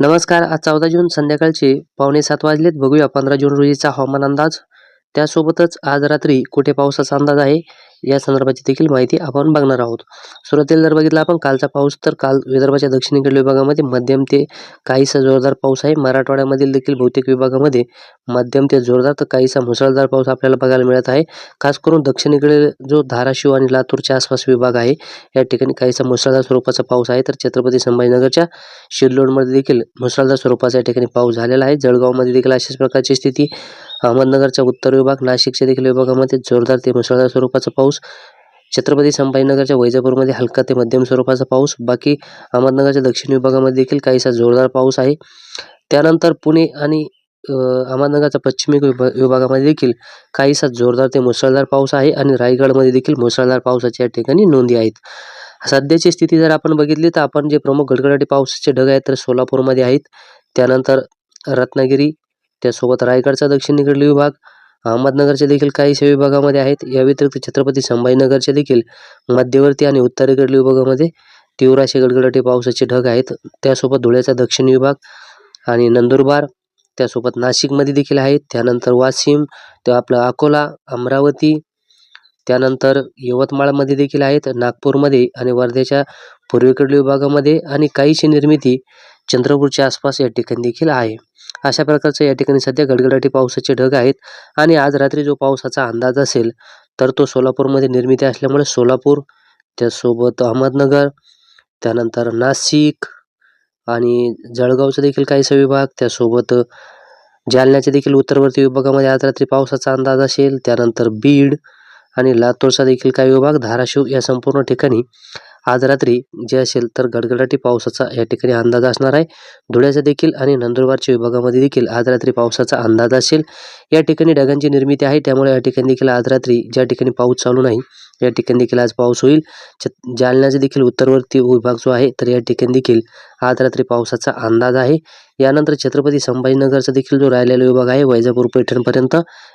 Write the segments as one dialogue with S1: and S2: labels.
S1: नमस्कार आज चौदा जून संध्याकाळचे पावणे सात वाजलेत. बघूया पंधरा जून रोजीचा हवामान अंदाज. त्यासोबतच आज रात्री कुठे पावसाचा अंदाज आहे? या संदर्भाची देखील माहिती आपण बघणार आहोत. सुरुवातीला जर बघितलं आपण कालचा पाऊस तर काल विदर्भाच्या दक्षिणेकडील विभागामध्ये मध्यम ते काहीसा जोरदार पाऊस आहे. मराठवाड्यामधील देखील बहुतेक विभागामध्ये मध्यम ते जोरदार तर काहीसा मुसळधार पाऊस आपल्याला बघायला मिळत आहे. खास करून दक्षिणेकडील जो धाराशिव आणि लातूरच्या आसपास विभाग आहे या ठिकाणी काहीसा मुसळधार स्वरूपाचा पाऊस आहे. तर छत्रपती संभाजीनगरच्या शिरलोडमध्ये देखील मुसळधार स्वरूपाचा या ठिकाणी पाऊस झालेला आहे. जळगावमध्ये देखील अशाच प्रकारची स्थिती. अहमदनगरचा उत्तर विभाग नाशिकच्या देखील विभागामध्ये जोरदार ते मुसळधार स्वरूपाचा पाऊस छत्रपती संभाजीनगरच्या वैजापूरमध्ये हलका ते मध्यम स्वरूपाचा पाऊस. बाकी अहमदनगरच्या दक्षिण विभागामध्ये देखील काहीसा जोरदार पाऊस आहे. त्यानंतर पुणे आणि अहमदनगरच्या पश्चिमी विभा विभागामध्ये देखील काहीसा जोरदार ते मुसळधार पाऊस आहे आणि रायगडमध्ये देखील मुसळधार पावसाच्या या ठिकाणी नोंदी आहेत. सध्याची स्थिती जर आपण बघितली तर आपण जे प्रमुख गडगडाटी पावसाचे ढग आहेत तर सोलापूरमध्ये आहेत. त्यानंतर रत्नागिरी त्यासोबत रायगडचा दक्षिणेकडील विभाग अहमदनगरच्या देखील काहीशा विभागामध्ये आहेत. या व्यतिरिक्त छत्रपती संभाजीनगरच्या देखील मध्यवर्ती आणि उत्तरेकडील विभागामध्ये तीव्र असे गडगडाटी पावसाचे ढग आहेत. त्यासोबत धुळ्याचा दक्षिण विभाग आणि नंदुरबार त्यासोबत नाशिकमध्ये देखील आहेत. त्यानंतर वाशिम ते आपलं अकोला अमरावती त्यानंतर यवतमाळमध्ये देखील आहेत. नागपूरमध्ये आणि वर्ध्याच्या पूर्वेकडील विभागामध्ये आणि काहीशी निर्मिती चंद्रपूरच्या आसपास या ठिकाणी देखील आहे. अशा प्रकारचं या ठिकाणी सध्या गडगडाटी पावसाचे ढग आहेत आणि आज रात्री जो पावसाचा अंदाज असेल तर तो सोलापूरमध्ये निर्मिती असल्यामुळे सोलापूर त्यासोबत अहमदनगर त्यानंतर नाशिक आणि जळगावचा देखील काहीसा विभाग त्यासोबत जालन्याच्या देखील उत्तरवर्ती विभागामध्ये आज रात्री पावसाचा अंदाज असेल त्यानंतर बीड आणि लातूरचा देखील काही विभाग धाराशिव या संपूर्ण ठिकाणी आज रात्री जे असेल तर गडगडाटी पावसाचा या ठिकाणी अंदाज असणार आहे. धुळ्याचा देखील आणि नंदुरबारच्या विभागामध्ये देखील आज रात्री पावसाचा अंदाज असेल. या ठिकाणी ढगांची निर्मिती आहे त्यामुळे या ठिकाणी देखील आज रात्री ज्या ठिकाणी पाऊस चालू नाही या ठिकाणी देखील आज पाऊस होईल. जालन्याचा देखील उत्तरवर्ती विभाग जो आहे तर या ठिकाणी देखील आज रात्री पावसाचा अंदाज आहे. यानंतर छत्रपती संभाजीनगरचा देखील जो राहिलेला विभाग आहे वैजापूर पैठणपर्यंत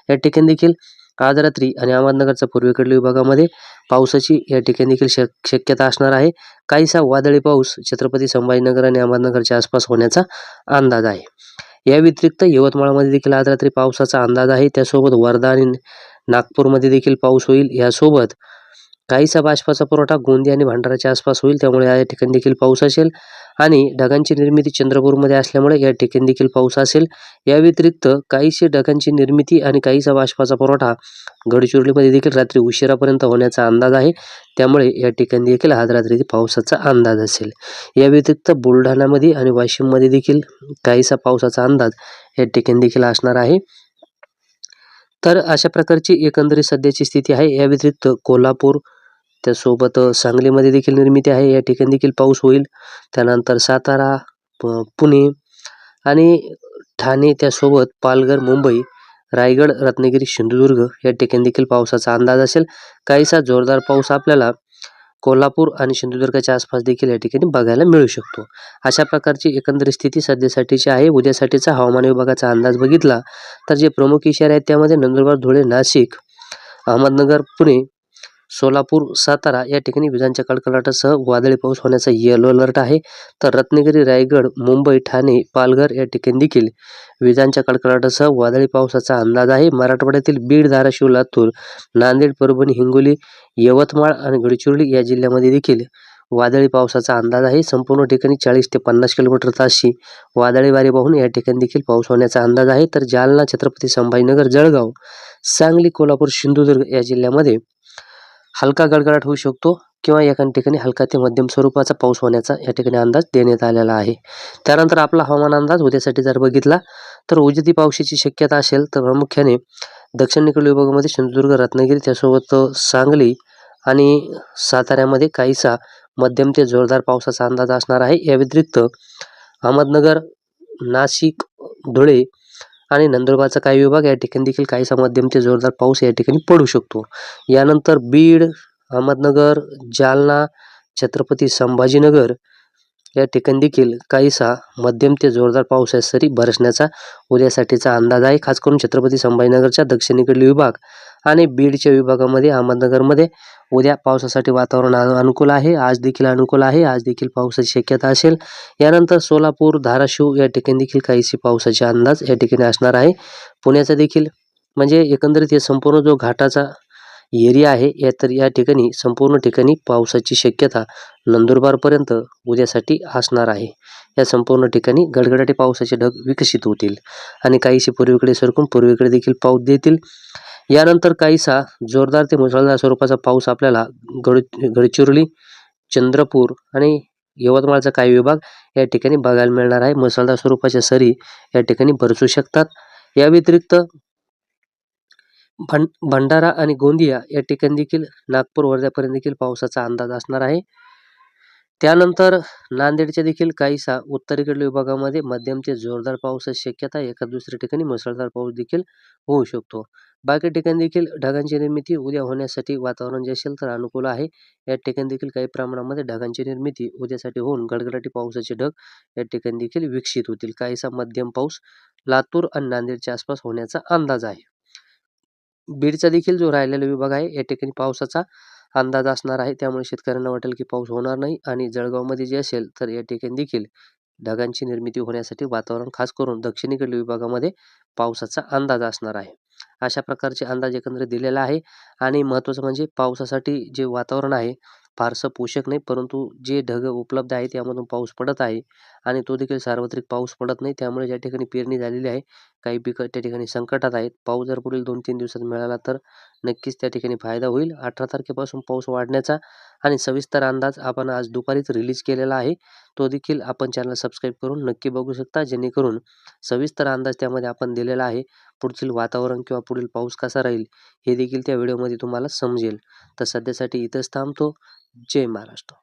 S1: या ठिकाणी देखील आज रात्री आणि अहमदनगरच्या पूर्वेकडील विभागामध्ये पावसाची या ठिकाणी देखील शक शक्यता असणार आहे. काहीसा वादळी पाऊस छत्रपती संभाजीनगर आणि अहमदनगरच्या आसपास होण्याचा अंदाज आहे. या व्यतिरिक्त यवतमाळमध्ये देखील आज रात्री पावसाचा अंदाज आहे. त्यासोबत वर्धा आणि नागपूरमध्ये देखील पाऊस होईल. यासोबत काहीसा बाष्पाचा पुरवठा गोंदी आणि भांडाराच्या आसपास होईल. त्यामुळे या ठिकाणी देखील पाऊस असेल. आणि ढगांची निर्मिती चंद्रपूरमध्ये असल्यामुळे या ठिकाणी देखील पाऊस असेल. या व्यतिरिक्त काहीशी ढगांची निर्मिती आणि काहीसा बाष्पाचा पुरवठा गडचिरोलीमध्ये देखील रात्री उशिरापर्यंत होण्याचा अंदाज आहे. त्यामुळे या ठिकाणी देखील आज रात्री पावसाचा अंदाज असेल. या व्यतिरिक्त बुलढाण्यामध्ये आणि वाशिममध्ये देखील काहीसा पावसाचा अंदाज या ठिकाणी देखील असणार आहे. तर अशा प्रकारची एकंदरीत सध्याची स्थिती आहे. या व्यतिरिक्त कोल्हापूर त्यासोबत सांगलीमध्ये देखील निर्मिती आहे. या ठिकाणी देखील पाऊस होईल. त्यानंतर सातारा प- पुणे आणि ठाणे त्यासोबत पालघर मुंबई रायगड रत्नागिरी सिंधुदुर्ग या ठिकाणी देखील पावसाचा अंदाज असेल. काहीसा जोरदार पाऊस आपल्याला कोल्हापूर आणि सिंधुदुर्गाच्या आसपास देखील या ठिकाणी बघायला मिळू शकतो. अशा प्रकारची एकंदरीत स्थिती सध्यासाठीची आहे. उद्यासाठीचा हवामान विभागाचा अंदाज बघितला तर जे प्रमुख इशारे आहेत त्यामध्ये नंदुरबार धुळे नाशिक अहमदनगर पुणे सोलापूर सातारा या ठिकाणी विजांच्या कडकडाटासह वादळी पाऊस होण्याचा येलो अलर्ट आहे. तर रत्नागिरी रायगड मुंबई ठाणे पालघर या ठिकाणी देखील विजांच्या कडकडाटासह वादळी पावसाचा अंदाज आहे. मराठवाड्यातील बीड धाराशिव लातूर नांदेड परभणी हिंगोली यवतमाळ आणि गडचिरोली या जिल्ह्यामध्ये देखील वादळी पावसाचा अंदाज आहे. संपूर्ण ठिकाणी चाळीस ते पन्नास किलोमीटर तासची वादळी वारे वाहून या ठिकाणी देखील पाऊस होण्याचा अंदाज आहे. तर जालना छत्रपती संभाजीनगर जळगाव सांगली कोल्हापूर सिंधुदुर्ग या जिल्ह्यामध्ये हलका गडगडाट होऊ शकतो किंवा एका ठिकाणी हलका ते मध्यम स्वरूपाचा पाऊस होण्याचा या ठिकाणी अंदाज देण्यात आलेला आहे. त्यानंतर आपला हवामान अंदाज उद्यासाठी जर बघितला तर उजती पावसाची शक्यता असेल तर प्रामुख्याने दक्षिणेकडील विभागामध्ये सिंधुदुर्ग रत्नागिरी त्यासोबत सांगली आणि साताऱ्यामध्ये काहीसा मध्यम ते जोरदार पावसाचा अंदाज असणार आहे. या व्यतिरिक्त अहमदनगर नाशिक धुळे आणि नंदुरबारचा काही विभाग या ठिकाणी देखील काहीसा मध्यम ते जोरदार पाऊस या ठिकाणी पडू शकतो. यानंतर बीड अहमदनगर जालना छत्रपती संभाजीनगर या ठिकाणी देखील काहीसा मध्यम ते जोरदार पावसाच्या सरी बरसण्याचा उद्यासाठीचा अंदाज आहे. खास करून छत्रपती संभाजीनगरच्या दक्षिणेकडील विभाग आणि बीडच्या विभागामध्ये अहमदनगरमध्ये उद्या पावसासाठी वातावरण अनुकूल आहे. आज देखील अनुकूल आहे. आज देखील पावसाची शक्यता असेल. यानंतर सोलापूर धाराशिव या ठिकाणी देखील काहीशी पावसाचे अंदाज या ठिकाणी असणार आहे. पुण्याचा देखील म्हणजे एकंदरीत हे संपूर्ण जो घाटाचा एरिया आहे या तर या ठिकाणी संपूर्ण ठिकाणी पावसाची शक्यता नंदुरबारपर्यंत उद्यासाठी असणार आहे. या संपूर्ण ठिकाणी गडगडाटी पावसाचे ढग विकसित होतील आणि काहीसे पूर्वीकडे सरकून पूर्वीकडे देखील पाऊस देतील. यानंतर काहीसा जोरदार ते मुसळधार स्वरूपाचा पाऊस आपल्याला गड गडचिरोली चंद्रपूर आणि यवतमाळचा काही विभाग या ठिकाणी बघायला मिळणार आहे. मुसळधार स्वरूपाच्या सरी या ठिकाणी बरसू शकतात. या व्यतिरिक्त भं भंडारा आणि गोंदिया या ठिकाणी देखील नागपूर वर्ध्यापर्यंत देखील पावसाचा अंदाज असणार आहे. त्यानंतर नांदेडच्या देखील काहीसा उत्तरेकडील विभागामध्ये मध्यम ते जोरदार पावसाची शक्यता एका दुसऱ्या ठिकाणी मुसळधार पाऊस देखील होऊ शकतो. बाकी ठिकाणी देखील ढगांची निर्मिती उद्या होण्यासाठी वातावरण जे असेल तर अनुकूल आहे. या ठिकाणी देखील काही प्रमाणामध्ये ढगांची निर्मिती उद्यासाठी होऊन गडगडाटी पावसाचे ढग या ठिकाणी देखील विकसित होतील. काहीसा मध्यम पाऊस लातूर आणि नांदेडच्या आसपास होण्याचा अंदाज आहे. बीडचा देखील जो राहिलेला विभाग आहे या ठिकाणी पावसाचा अंदाज असणार आहे. त्यामुळे शेतकऱ्यांना वाटेल की पाऊस होणार नाही आणि जळगावमध्ये जे असेल तर या ठिकाणी देखील ढगांची निर्मिती होण्यासाठी वातावरण खास करून दक्षिणेकडील विभागामध्ये पावसाचा अंदाज असणार आहे. अशा प्रकारचे अंदाज एकंदरीत दिलेला आहे आणि महत्त्वाचं म्हणजे पावसासाठी जे वातावरण आहे फारसं पोषक नाही परंतु जे ढग उपलब्ध आहे त्यामधून पाऊस पडत आहे आणि तो देखील सार्वत्रिक पाऊस पडत नाही. त्यामुळे ज्या ठिकाणी पेरणी झालेली आहे काही पिकं त्या ठिकाणी संकटात आहेत. पाऊस जर पुढील दोन तीन दिवसात मिळाला तर नक्कीच त्या ठिकाणी फायदा होईल. अठरा तारखेपासून पाऊस वाढण्याचा आणि सविस्तर अंदाज आपण आज दुपारीच रिलीज केलेला आहे. तो देखील आपण चॅनल सबस्क्राईब करून नक्की बघू शकता. जेणेकरून सविस्तर अंदाज त्यामध्ये आपण दिलेला आहे. पुढील वातावरण किंवा पुढील पाऊस कसा राहील हे देखील त्या व्हिडिओमध्ये तुम्हाला समजेल. तर सध्यासाठी इथंच थांबतो. जय महाराष्ट्र.